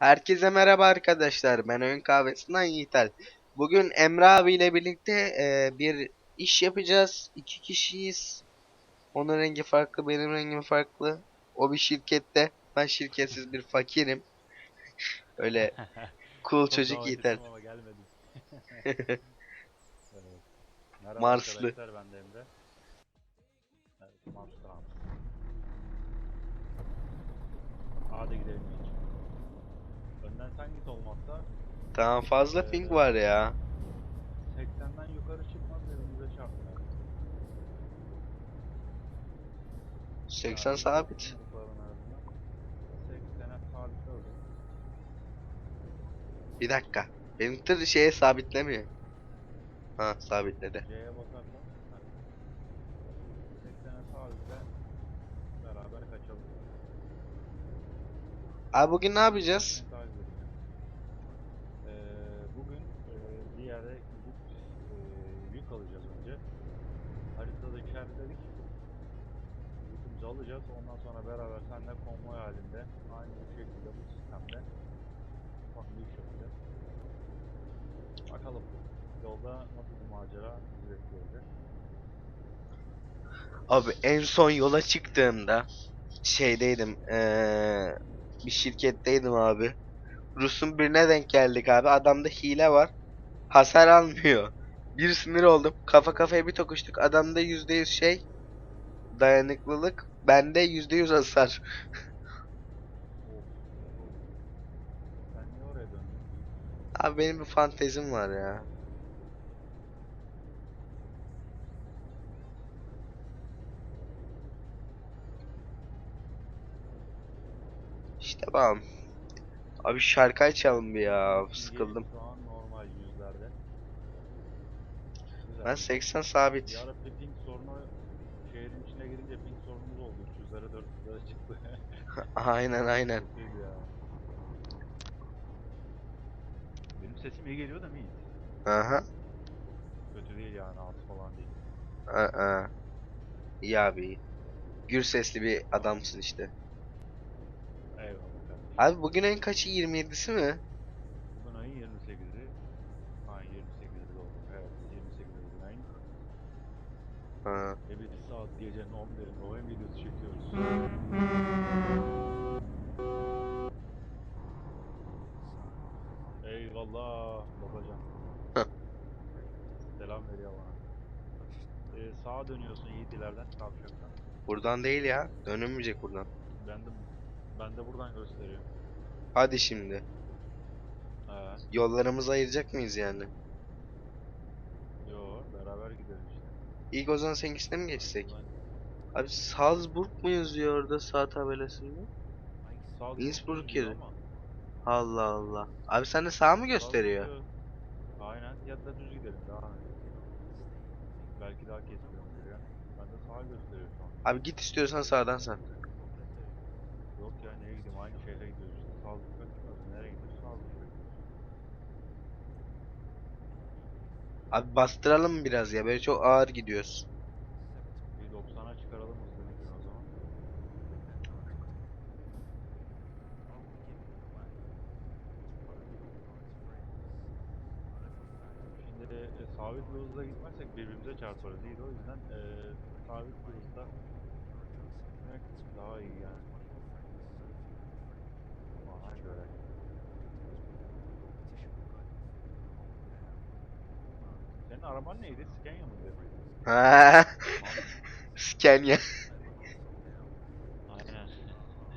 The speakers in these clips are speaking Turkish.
Herkese merhaba arkadaşlar. Ben Oyun Kahvesi'nden Yiğitel. Bugün Emre abiyle birlikte e, bir iş yapacağız. İki kişiyiz. Onun rengi farklı, benim rengim farklı. O bir şirkette. Ben şirketsiz bir fakirim. Öyle cool çocuk Yiğitel. evet. Marslı. ben de Emre. Evet Marslı abi. Hadi gidelim Önden sen git olmazsa Tamam fazla ping var ya. 80'den yukarı çıkmaz önümüze çarpmıyor. 80 Yani sabit. çocukların arasında 80'e sabit oldu. Bir dakika. Benim tır şeye sabitlemiyor. Ha sabitledi. C'ye basarsan 80'e sabitle beraber kaçalım. Abi bugün ne yapacağız? Abi en son yola çıktığımda şeydeydim eee bir şirketteydim abi. Rus'un birine denk geldik abi. Adamda hile var. Hasar almıyor. Bir sinir oldum. Kafa kafaya bir tokuştuk. Adamda %100 şey dayanıklılık. Bende %100 hasar. Abi benim bir fantezim var ya. Bam. Abi şarkı açalım bir ya. Sıkıldım. Şu an normal yüzlerde. Güzel. Ben 80 sabit. Ara bir ping sorunu şehrin içine girince ping sorunumuz oldu. 300'lere 400'lere çıktı. Aynen aynen. Benim sesim iyi geliyor da mı iyi? Aha. Kötü değil yani az falan değil. Aa. İyi abi. iyi. Gür sesli bir adamsın işte. Eyvallah. Abi bugün en kaçı 27'si mi? Bugün ayın 28'i. Ha 28'i oldu. Evet 28'i bugün ayın. Ha. Ve bir saat gecenin 11'inde oyun videosu çekiyoruz. Eyvallah babacan. Selam veriyor bana. Ee, sağa dönüyorsun Yiğitilerden kavşaktan. Buradan değil ya. Dönülmeyecek buradan. Ben de ben de buradan gösteriyorum. Hadi şimdi. He. Yollarımızı ayıracak mıyız yani? Yo beraber gidelim işte. İlk o zaman seninkisine mi geçsek? Abi Salzburg mu yazıyor orada sağ tabelasında? Innsbruck yeri. Allah Allah. Abi sende sağ mı gösteriyor? Aynen ya da düz gidelim edelim. Belki daha keskin geliyor. Ben de sağ gösteriyor şu an. Abi git istiyorsan sağdan sen. Yok ya nereye gideyim aynı şehre gidiyoruz işte. Salzburg'a gitmiyoruz. Nereye gidiyoruz? Salzburg'a gidiyoruz. Abi bastıralım biraz ya? Böyle çok ağır gidiyoruz. Bir 90'a çıkaralım o zaman. Şimdi e, sabit bir hızla gitmezsek birbirimize çarparız değil o yüzden e, sabit bir gitmek daha iyi yani. Bana göre. Senin araban neydi? Scania mıydı? Ha, Scania. Aynen.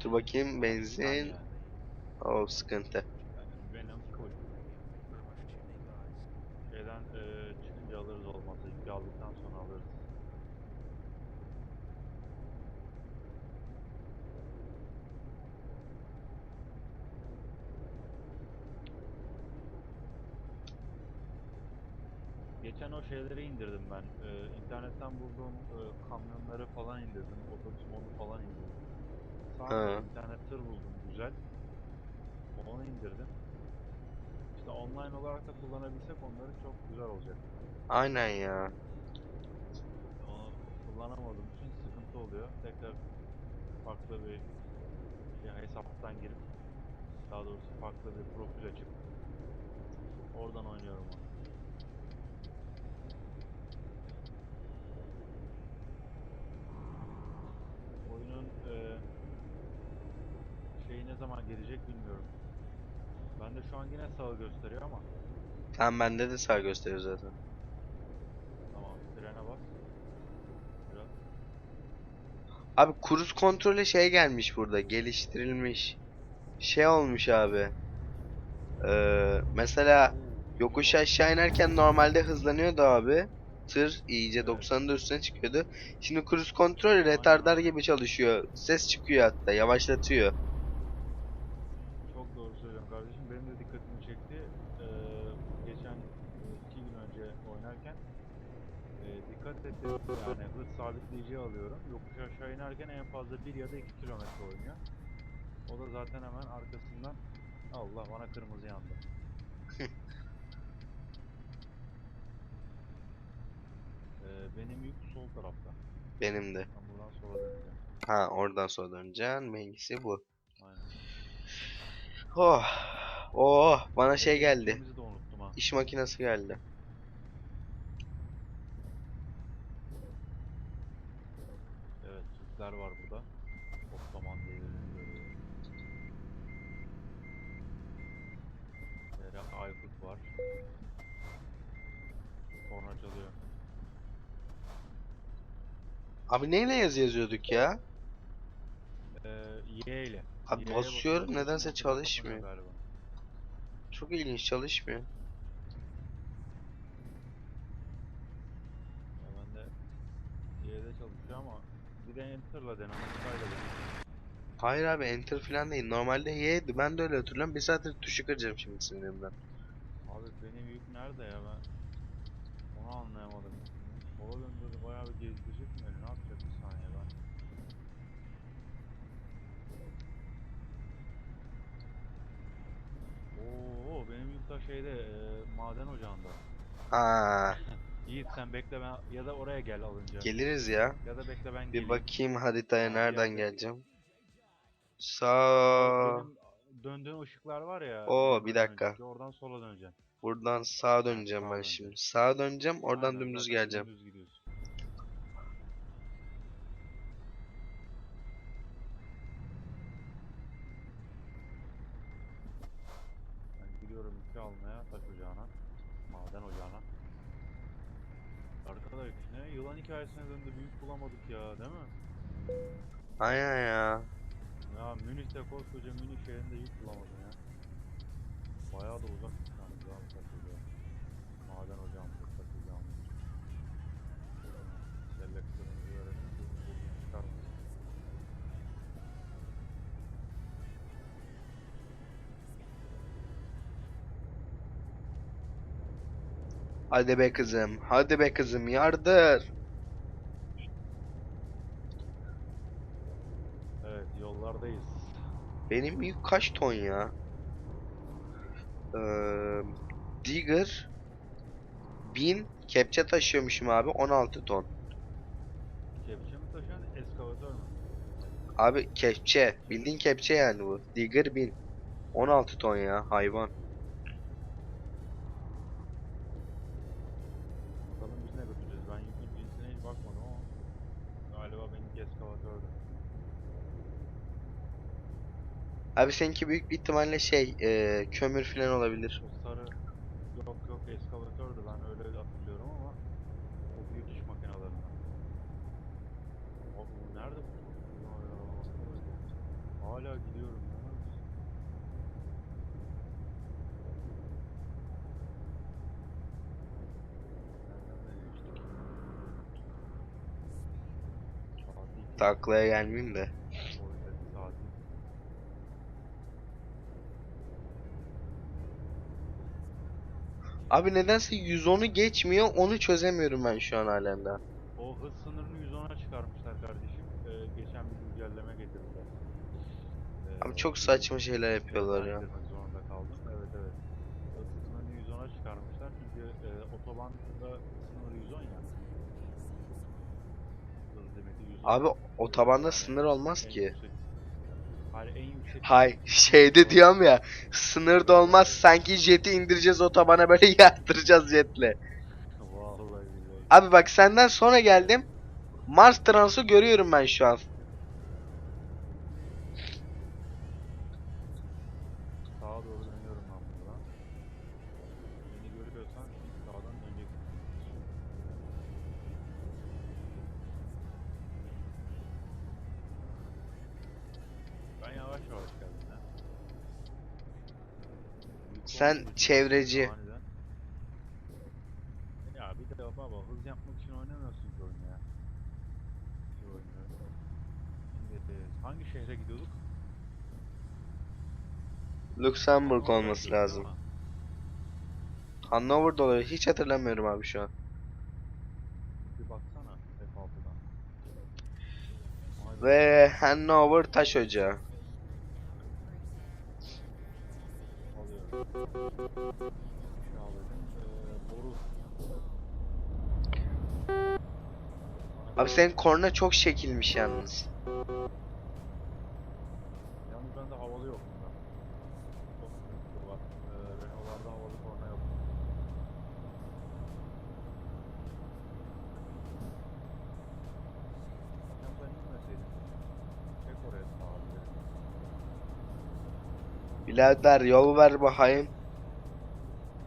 Dur bakayım benzin. Scania. O sıkıntı. Yani Venom full. Şeyden eee çıkınca alırız olmazsa yükü aldıktan sonra alırız. Geçen o şeyleri indirdim ben. Eee internetten bulduğum eee, kamyonları falan indirdim. Otobüs modu falan indirdim. Sadece Ha. internet tır buldum güzel. Onu indirdim. İşte online olarak da kullanabilsek onları çok güzel olacak. Aynen ya. Onu kullanamadığım için sıkıntı oluyor. Tekrar farklı bir şey, hesaptan girip daha daha doğrusu farklı bir profil açıp oradan oynuyorum onu. Oyunun eee şeyi ne zaman gelecek bilmiyorum. Ben de şu an yine sağı gösteriyor ama Tamam bende de sağ gösteriyor zaten. tamam frene bas. Biraz. Abi kruz kontrolü şey gelmiş burada. Geliştirilmiş. Şey olmuş abi. Ee, mesela yokuş aşağı inerken normalde hızlanıyordu abi. Tır iyice Evet. 90'ın da üstüne çıkıyordu. Şimdi kruz kontrolü retardar gibi çalışıyor. Ses çıkıyor hatta yavaşlatıyor. Çok doğru söylüyorsun kardeşim. Benim de dikkatimi çekti. Ee, geçen e, iki gün önce oynarken e, dikkat ettim. Yani hız sabitleyici alıyorum. Yokuş aşağı inerken en fazla 1 ya da 2 kilometre oynuyor. O da zaten hemen arkasından Allah bana kırmızı yandı. Ee, benim yük sol tarafta. Benim de. Ben buradan sola döneceğim. Ha oradan sonra döneceksin. Bengisi bu. Aynen. Oh. Oh. Bana şey geldi. İş makinesi geldi. Evet, Türkler var burada. Ottoman görüyorum. Eren Aykut var. Korna çalıyor. Abi neyle yazı yazıyorduk ya? Ee, Y ile. Abi Y'ye basıyorum, nedense çalışmıyor. Galiba. Çok ilginç çalışmıyor. Ya ben de Y'de çalışıyor ama bir de Enter'la dene, Enter'la dene. Hayır abi enter falan değil. Normalde Y'ydi. Ben de öyle hatırlıyorum. Bir saattir tuşu kıracağım şimdi sinirimden. Abi benim yük nerede ya ben onu anlayamadım. Sola döndürdü bayağı bir gezdirecek mi? Ne yapacak bir saniye ben? Oo benim yük da şeyde e, maden ocağında. Ha, Yiğit sen bekle ben ya da oraya gel alınca. geliriz ya. Ya da bekle ben Bir geleyim. bakayım haritaya Ha, nereden geldi. geleceğim. Sağ. Benim döndüğün ışıklar var ya. Oo, bir dakika. önceki, Oradan sola döneceksin. Buradan sağa döneceğim sağa ben döneceğim. şimdi. Sağa döneceğim. Oradan Aynen, dümdüz zaten geleceğim. Dümdüz gidiyorsun. Ben gidiyorum yükü almaya taş ocağına. Maden ocağına. Arkadaş ne yılan hikayesine döndü büyük bulamadık ya değil mi? Aynen ya. Ya Münih'te koskoca Münih şehrinde yük bulamadım ya. Bayağı da uzak ya bu taş ocağı. Maden ocağımız, taş ocağımız. Selektörümüzü burnunu çıkarmasın. Hadi be kızım. Hadi be kızım yardır. Evet yollardayız. Benim yük kaç ton ya? Ee, Digger 1000 kepçe taşıyormuşum abi 16 ton. Kepçe mi taşıyorsun, eskavatör mü? Abi kepçe. Bildiğin kepçe yani bu. Digger 1000. 16 ton ya hayvan. Abi seninki büyük bir ihtimalle şey e, kömür falan olabilir. O sarı yok yok eskavatördü ben öyle hatırlıyorum ama o büyük iş makinalarından. Abi bu nerede bu? Hala gidiyorum Taklaya gelmeyeyim de. Abi nedense 110'u geçmiyor onu çözemiyorum ben şu an halen daha. O hız sınırını 110'a çıkarmışlar kardeşim. Ee, geçen bir güncelleme getirdiler. Ee, Abi çok saçma şeyler yapıyorlar ya. zorunda kaldım. Evet evet. Hız sınırını 110'a çıkarmışlar çünkü e, otobanda sınırı 110 ya. Hız limiti 110. Abi otobanda sınır olmaz ki. Yüksek- Hayır en yüksek Hay şeyde diyorum ya sınırda olmaz sanki jeti indireceğiz otobana böyle yardıracağız jetle. Vallahi billahi. Abi bak senden sonra geldim. Mars Trans'ı görüyorum ben şu an. Sen çevreci. Ya bir de baba hız yapmak için oynamıyorsun ki oyunu ya. Şu oyunu. Şimdi hangi şehre gidiyorduk? Luxemburg olması lazım. Hannover'da oluyor. Hiç hatırlamıyorum abi şu an. Bir baksana F6'dan. Vay be. Ve Hanover taş ocağı. Abi senin korna çok şekilmiş yalnız. Yalnız bende havalı yok bunda. Çok sıkıntı var. Ee, Renault'larda havalı korna yok. Hocam. Çek oraya. Birader yol ver bakayım.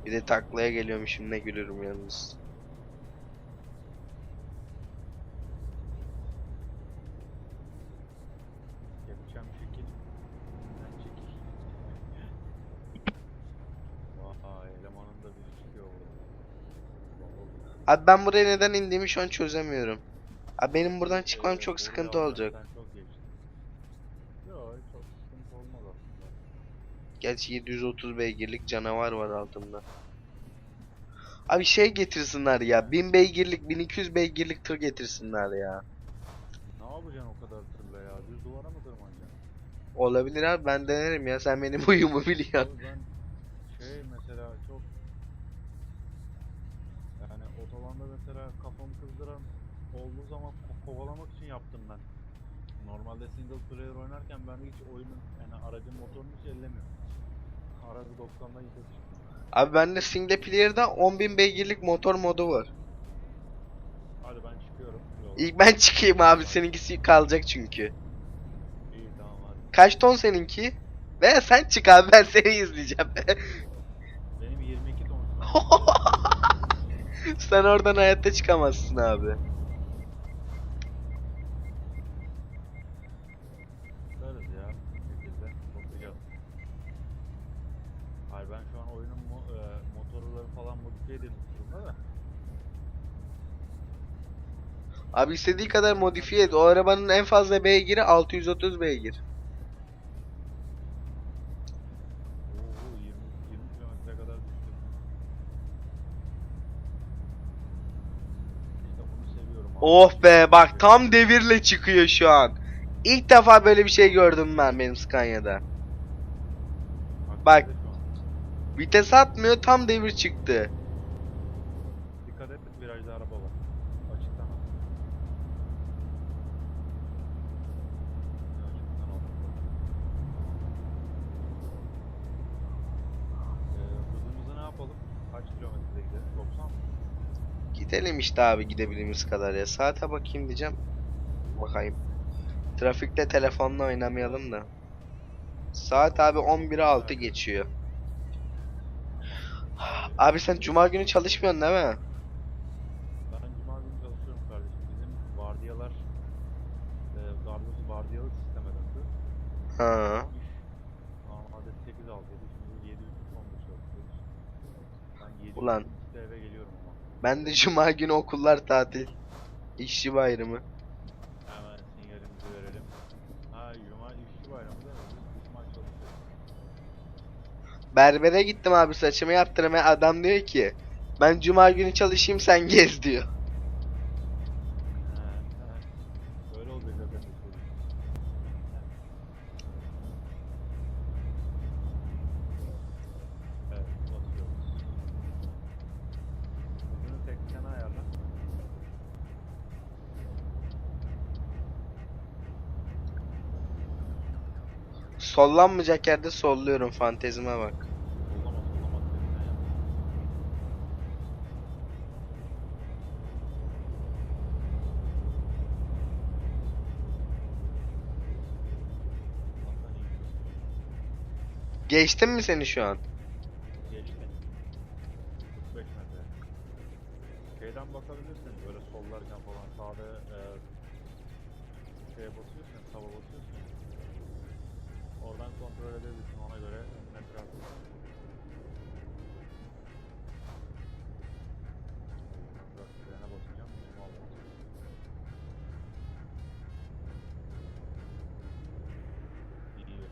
Bir de taklaya geliyormuşum ne gülürüm yalnız. Yapacağım şekil. Ben çekil. Vay elemanın da biri çıkıyor burada. Abi ben buraya neden indiğimi şu an çözemiyorum. Abi benim buradan çıkmam çok sıkıntı olacak. Gerçi 730 beygirlik canavar var altımda. Abi şey getirsinler ya. 1000 beygirlik, 1200 beygirlik tır getirsinler ya. Ne yapacaksın o kadar tırla ya? Düz duvara mı tırmanacaksın? Olabilir abi ben denerim ya. Sen benim huyumu biliyorsun. Abi ben şey mesela çok yani otobanda mesela kafamı kızdıran olduğu zaman ko- kovalamak için yaptım ben. Normalde single player oynarken ben hiç oyunun yani aracın motorunu hiç ellemiyorum. Aracı 90'dan yukarı çıktım. Abi bende single player'da 10.000 beygirlik motor modu var. Hadi ben çıkıyorum. yola. İlk ben çıkayım abi seninkisi kalacak çünkü. İyi tamam hadi. Kaç ton seninki? Veya sen çık abi ben seni izleyeceğim. Benim 22 ton. sen oradan hayatta çıkamazsın abi. Abi istediği kadar modifiye et. O arabanın en fazla beygiri 630 beygir. Oo 20 20 kilometre kadar düştü. İşte bunu seviyorum. abi. Oh be bak tam devirle çıkıyor şu an. İlk defa böyle bir şey gördüm ben benim Scania'da. bak. Vites atmıyor tam devir çıktı. İşte abi gidebildiğimiz kadar ya. Saate bakayım diyeceğim. Bakayım. Trafikte telefonla oynamayalım da. Saat abi 11'e 6 geçiyor. Abi sen cuma günü çalışmıyorsun değil mi? Ben cuma günü çalışıyorum kardeşim. Bizim vardiyalar e, gardısı vardiyalı sisteme döndü. Ha. Normalde 8 6 idi şimdi 7 3 15 çalışıyoruz. Ben 7 Ulan. Ben de cuma günü okullar tatil. İşçi bayramı. Hemen sinyalimizi verelim. Ha cuma işçi bayramı değil mi? Biz cuma çalışıyoruz. Berbere gittim abi saçımı yaptırmaya. Adam diyor ki ben cuma günü çalışayım sen gez diyor. Sollanmayacak yerde solluyorum fantezime bak. Geçtim mi seni şu an? Geçtin. 45 metre. Şeyden bakabilirsin böyle sollarken falan sağda e, şeye basıyorsun, tava basıyorsun. Oradan kontrol edebilirsin ona göre. İyi yürü.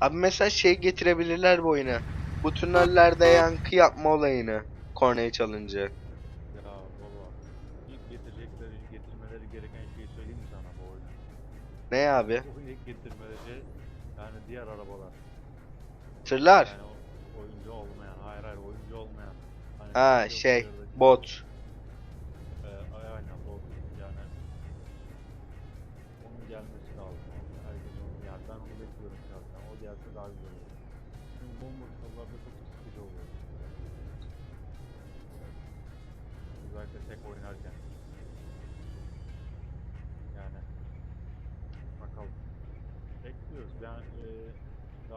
Abi mesela şey getirebilirler bu oyuna. Bu tünellerde yankı yapma olayını. Kornayı çalınca. Ne abi? Bu ilk getirmeleri yani diğer arabalar. Tırlar. Yani o, oyuncu olmayan, hayır hayır oyuncu olmayan. Hani Ha şey oyunculardaki, bot. E, ay- aynen bot yani. Onun gelmesi lazım. Herkes onu, yani ben onu bekliyorum şahsen. O gelse daha güzel olur. Çünkü bomboş yollarda çok sıkıcı oluyor. Özellikle tek oynarken.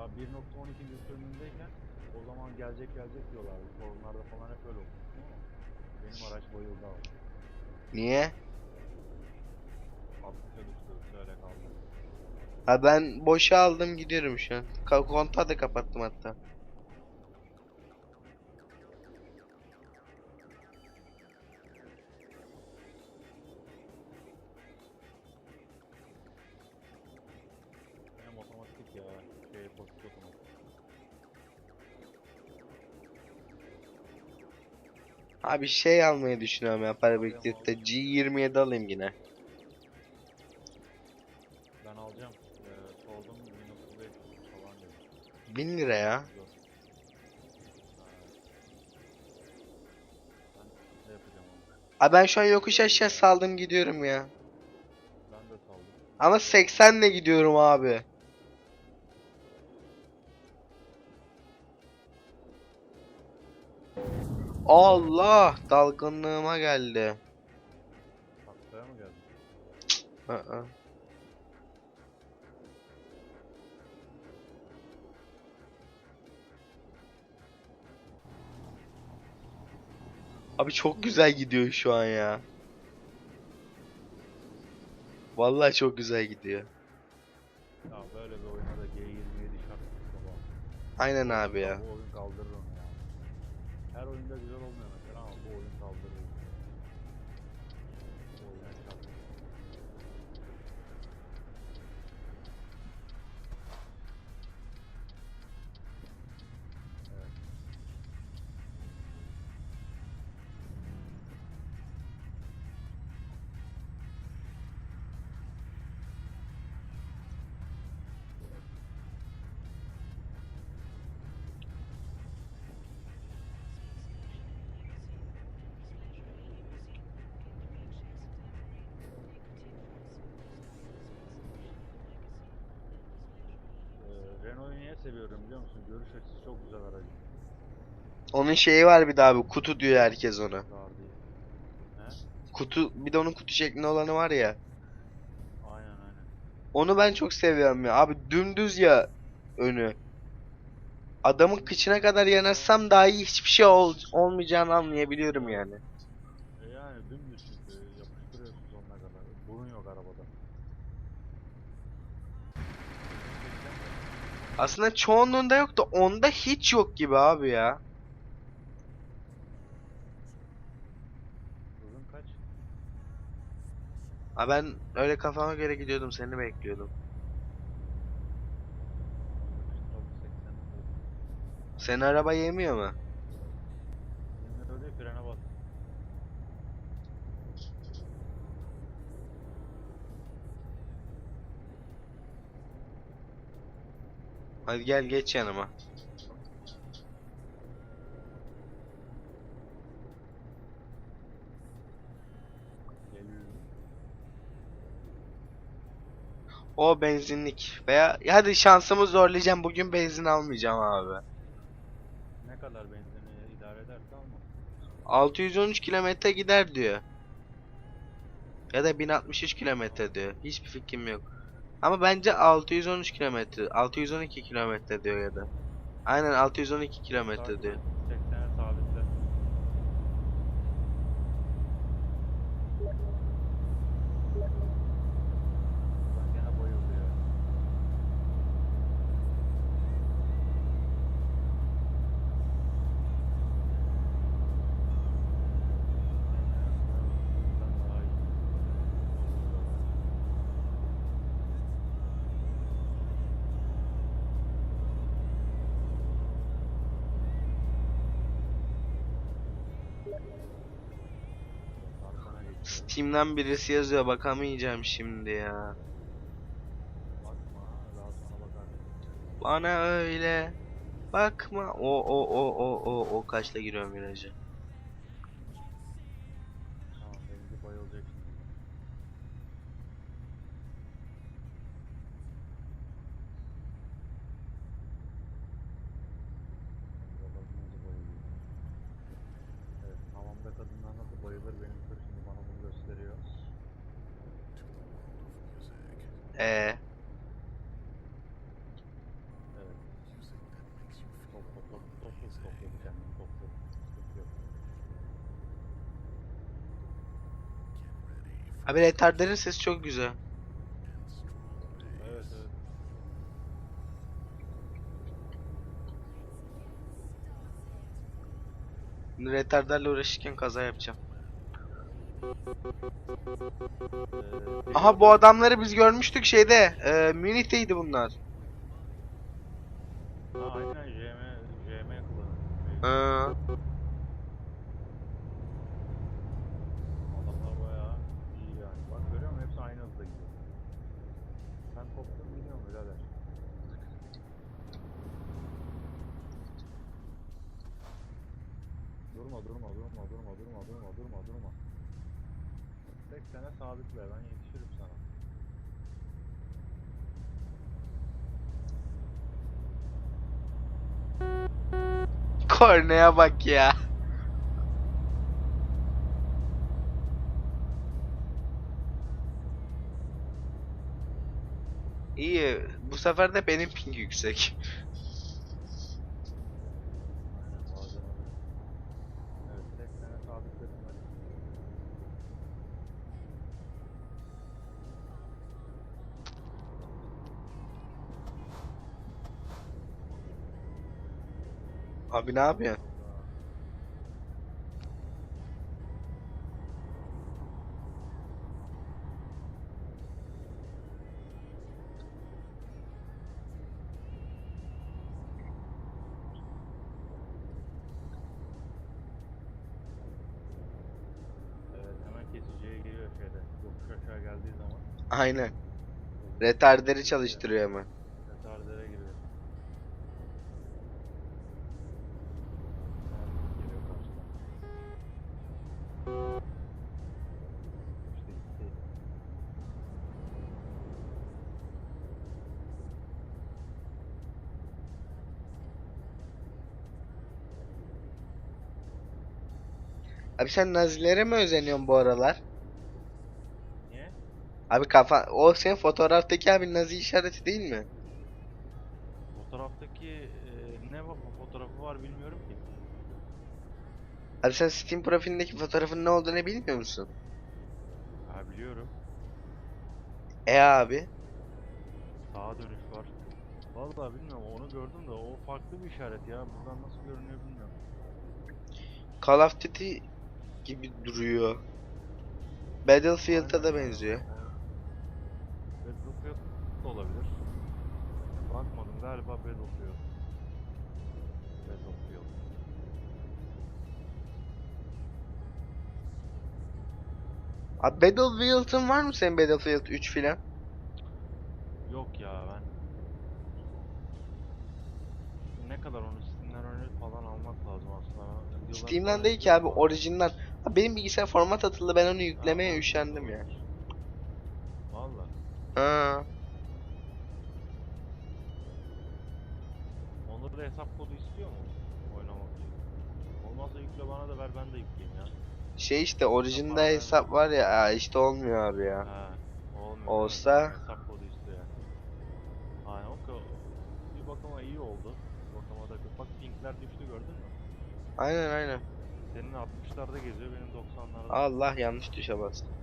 Daha 1.12. sürümündeyken o zaman gelecek gelecek diyorlardı. Forumlarda falan hep öyle olmuş. Benim araç bayıldı abi. Niye? 60'a düştü. Şöyle kaldı. Ha ben boşa aldım gidiyorum şu an. Ka- Kontağı da kapattım hatta. Abi şey almayı düşünüyorum ya para biriktirip de G27 alayım yine. Ben alacağım. Ee, sordum 1.5 falan dedi. 1000 lira ya. Yok. Ha. Ben ne yapacağım onu? Abi ben şu an yokuş aşağı saldım gidiyorum ya. Ben de saldım. Ama 80 ile gidiyorum abi. Allah dalgınlığıma geldi. Taklaya mı geldin? Aa. Abi çok güzel gidiyor şu an ya. Vallahi çok güzel gidiyor. Ya böyle bir oyuna da G27 şart. Aynen abi ya. Bu oyun kaldırır onu. Her oyunda güzel olmuyor mesela ama bu oyun kaldırır. Seviyorum biliyor musun? Görüş açısı çok güzel aracı. Onun şeyi var bir daha abi. Kutu diyor herkes ona. Kutu bir de onun kutu şeklinde olanı var ya. Aynen aynen. Onu ben çok seviyorum ya. Abi dümdüz ya önü. Adamın kıçına kadar yanaşsam dahi hiçbir şey ol- olmayacağını anlayabiliyorum yani. Aslında çoğunluğunda yok da onda hiç yok gibi abi ya. Kaç? Ha ben öyle kafama göre gidiyordum seni bekliyordum. Tabii 80. Senin araba yemiyor mu? Şimdi öyle frene bas. Hadi gel geç yanıma. O benzinlik. Veya ya hadi şansımı zorlayacağım. Bugün benzin almayacağım abi. Ne kadar benzini idare ederse ama. 613 kilometre gider diyor. Ya da 1063 kilometre diyor. Hiçbir fikrim yok. Ama bence 613 kilometre, 612 kilometre diyor ya da. Aynen 612 kilometre diyor. 80'e sabitle. Ben gene bayıldı ya. Bundan daha iyi. Arkana geçiyor. Steam'den birisi yazıyor bakamayacağım şimdi ya. Bana öyle bakma. O o o o o o kaçta giriyorum viraja. Abi retarderin sesi çok güzel. Evet evet. Retarderle uğraşırken kaza yapacağım. Ee, Aha bu adamları biz görmüştük şeyde. E, Münih'teydi bunlar. Ha aynen JM JM kullanıyor. Ee, kornaya bak ya. İyi. Bu sefer de benim ping yüksek. Abi ne yapıyorsun? Aynen. Retarderi çalıştırıyor hemen. Abi sen Nazilere mi özeniyorsun bu aralar? Niye? Abi kafa o senin fotoğraftaki abi Nazi işareti değil mi? Fotoğraftaki e, ne var fotoğrafı var bilmiyorum ki. Abi sen Steam profilindeki fotoğrafın ne olduğunu bilmiyor musun? Ha biliyorum. E abi. Sağa dönüş var. Vallahi bilmiyorum onu gördüm de o farklı bir işaret ya. Buradan nasıl görünüyor bilmiyorum. Call of Duty gibi duruyor. Battlefield'a da benziyor. Battlefield da olabilir. Bakmadım galiba Battlefield. Battlefield. Abi Battlefield'ın var mı senin Battlefield 3 filan? Yok ya ben ne kadar onu Steam'den falan almak lazım aslında. Steam'den değil ki abi. Abi benim bilgisayar format atıldı ben onu yüklemeye üşendim ya. Valla. Ha. Onda da hesap kodu istiyor mu? Oynamak için. Olmazsa yükle bana da ver ben de yükleyeyim ya. Şey işte orijinde Hesap hesap var ya işte olmuyor abi ya. Ha, olmuyor. Olsa Hesap kodu istiyor yani. Aynen o bir bakıma iyi oldu. Bir bakıma da bak linkler düştü gördün mü? aynen aynen. Senin 60'larda geziyor benim 90'larda. Allah yanlış tuşa bastım.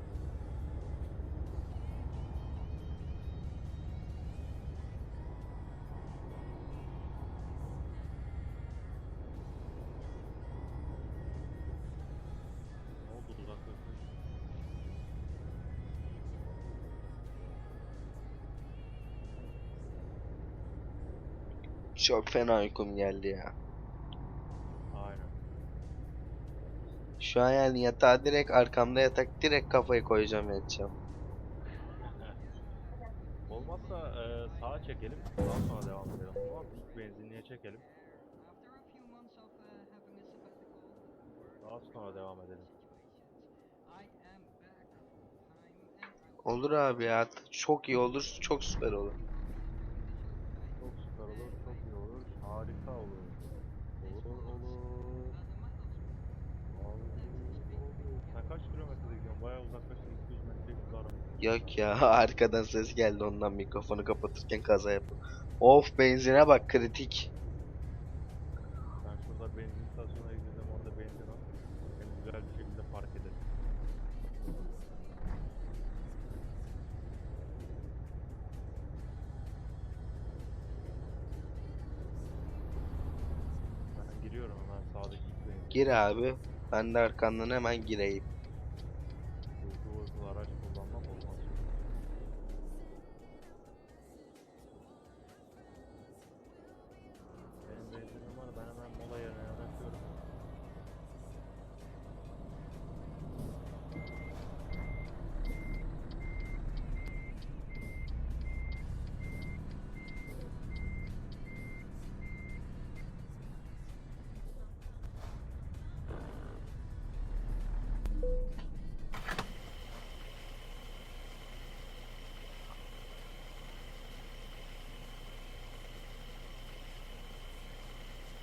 Çok fena uykum geldi ya. Şu an yani yatağa direkt arkamda yatak direkt kafayı koyacağım yatacağım. Olmazsa e, sağa çekelim. Daha sonra devam edelim. Tamam mı? Benzinliğe çekelim. Daha sonra devam edelim. Olur abi ya. Çok iyi olur. Çok süper olur. Çok süper olur, çok iyi olur, harika. Olur, Yok ya arkadan ses geldi ondan mikrofonu kapatırken kaza yaptım. Of benzine bak kritik. Ben şurada benzin istasyonuna gideceğim. Orada benzin al. Seni güzel bir şekilde park edelim. Ben giriyorum hemen sağdaki. Gir abi. Ben de arkandan hemen gireyim.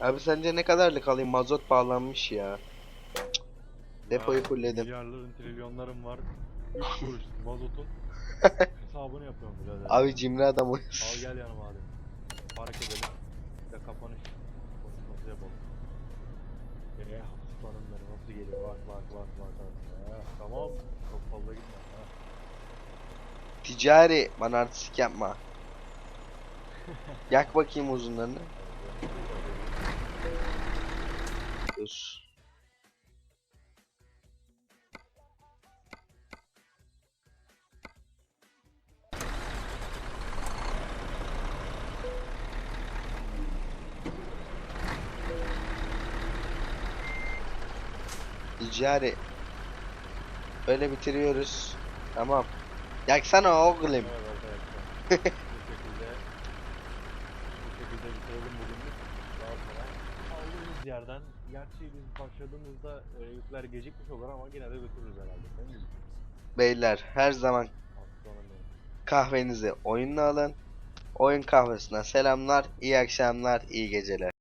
Abi sence ne kadarlık alayım? Mazot bağlanmış ya. Depoyu fullledim. Milyarların trilyonlarım var. 3 kuruş mazotun hesabını yapıyorum birader. Abi cimri adam Al uyuz. gel yanıma hadi. Park edelim. Bir de kapanış konuşması yapalım. Eee aslanım benim nasıl geliyor bak bak bak bak. bak. Tamam çok fazla gitme. Ha. Ticari bana artistik yapma. Yak bakayım uzunlarını. Dur. Ticari. Böyle bitiriyoruz. Tamam. Yaksana oğlum. Evet aldığımız yerden gerçi biz başladığımızda e, yükler gecikmiş olur ama yine de götürürüz herhalde. Beyler her zaman kahvenizi oyunla alın. Oyun kahvesinden selamlar, iyi akşamlar, iyi geceler.